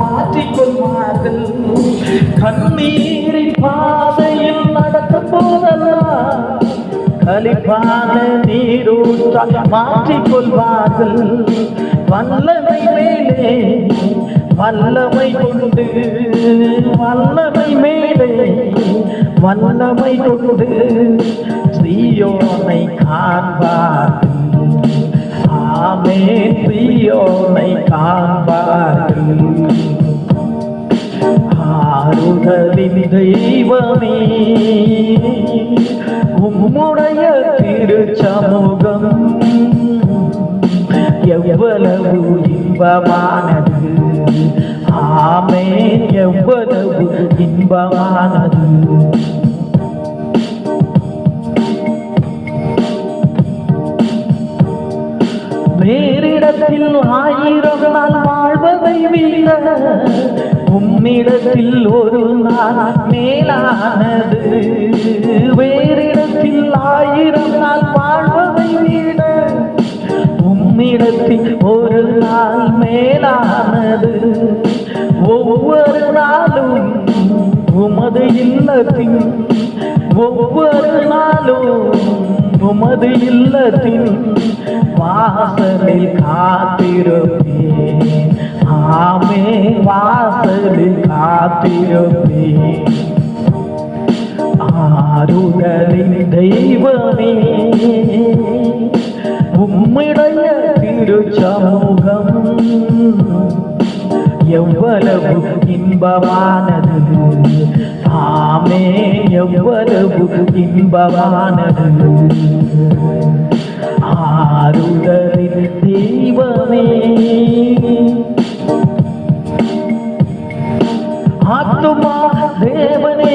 மாற்றிக்கொள்வார்கள். கண்ணீரின் பாதையில் நடக்கும் போதெல்லாம் கலிப்பான நீரூற்றால் மாற்றிக்கொள்வார்கள். வல்லமை மேலே வல்லமை கொண்டு வல்லமை மேலே வல்லமை கொண்டு ஸ்ரீயோனை காண்பார்கள். ஆமே பிரியோனை காண்பார்கள். ஆறுதலின் தெய்வமே உம்முடைய திருச்சமூகம் எவ்வளவு இன்பமானது. ஆமே எவ்வளவு இன்பமானது. வேறிடத்தில் ஆயிரம் நாள் வாழ்வதை விட உம்மிடத்தில் ஒரு நாள் மேலானது. வேறிடத்தில் ஆயிரம் நாள் வாழ்வதை விட உம்மிடத்தில் ஒரு நாள் மேலானது. ஒவ்வொரு நாளும் உமது இல்லத்தின் ஒவ்வொரு நாளும் உமது இல்லத்தின் வாசலில் காத்திருப்பேன் ஆமே வாசலில் காத்திருப்பேன் ஆறுதலின் தெய்வமே உம்மிடைய திருச்சமூகம் எவ்வளவு இன்பமானது ஆமே எவ்வளவு இன்பமானது ஆறுதலின் தெய்வமே. ஆத்துமா தேவனே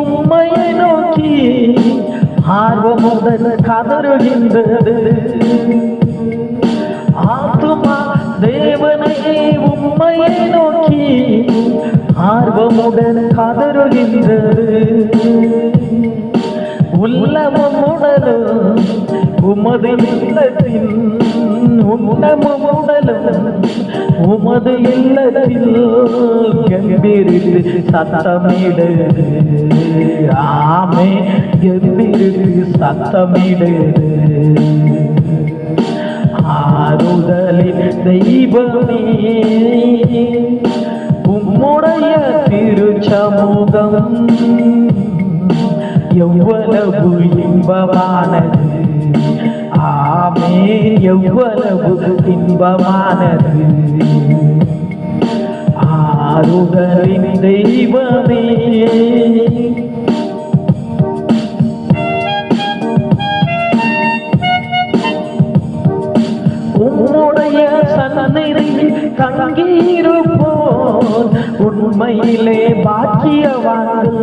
உம்மையை நோக்கி ஆர்வமுடன் கதறுகின்றது. ஆத்துமா தேவனே உம்மையை நோக்கி ஆர்வமுடன் கதறுகின்றது. உள்ளமும் உடலும் உமது இல்லத்தின் உன்னமும் உடலும் உமது இல்லத்தில் கம்பீரிட்டு சத்தமிடு ஆமே கம்பீரிட்டு சத்தமிடு ஆறுதலின் தெய்வமே உம்முடைய திருச்சமூகம் எவ்வளவு இன்பமானது ஆமே எவ்வளவு இன்பமானது ஆறுதலின் தெய்வமே உம்முடைய சன்னதியில் தங்கியிருப்போம் உண்மையிலே பாக்கியவான்கள்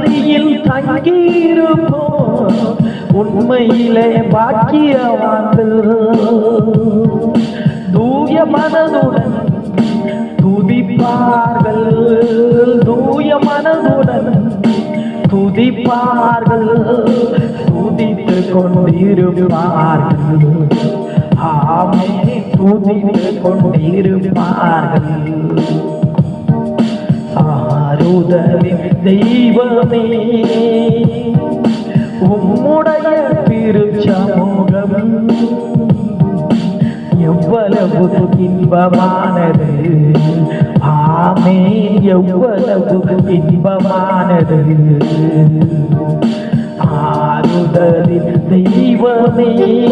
சன்னதியில் தங்கியிருப்போம். உண்மையிலே பாக்கியவான்கள். தூய மனதுடன் துதிப்பார்கள். தூய மனதுடன் துதிப்பார்கள். துதித்து கொண்டிருப்பார்கள். ஆமே துதித்து கொண்டிருப்பார்கள். ஆறுதலின் தெய்வமே. உம்முடைய திருச்சமூகம் எவ்வளவு இன்பமானது. ஆமே எவ்வளவு இன்பமானது. ஆறுதலின் தெய்வமே.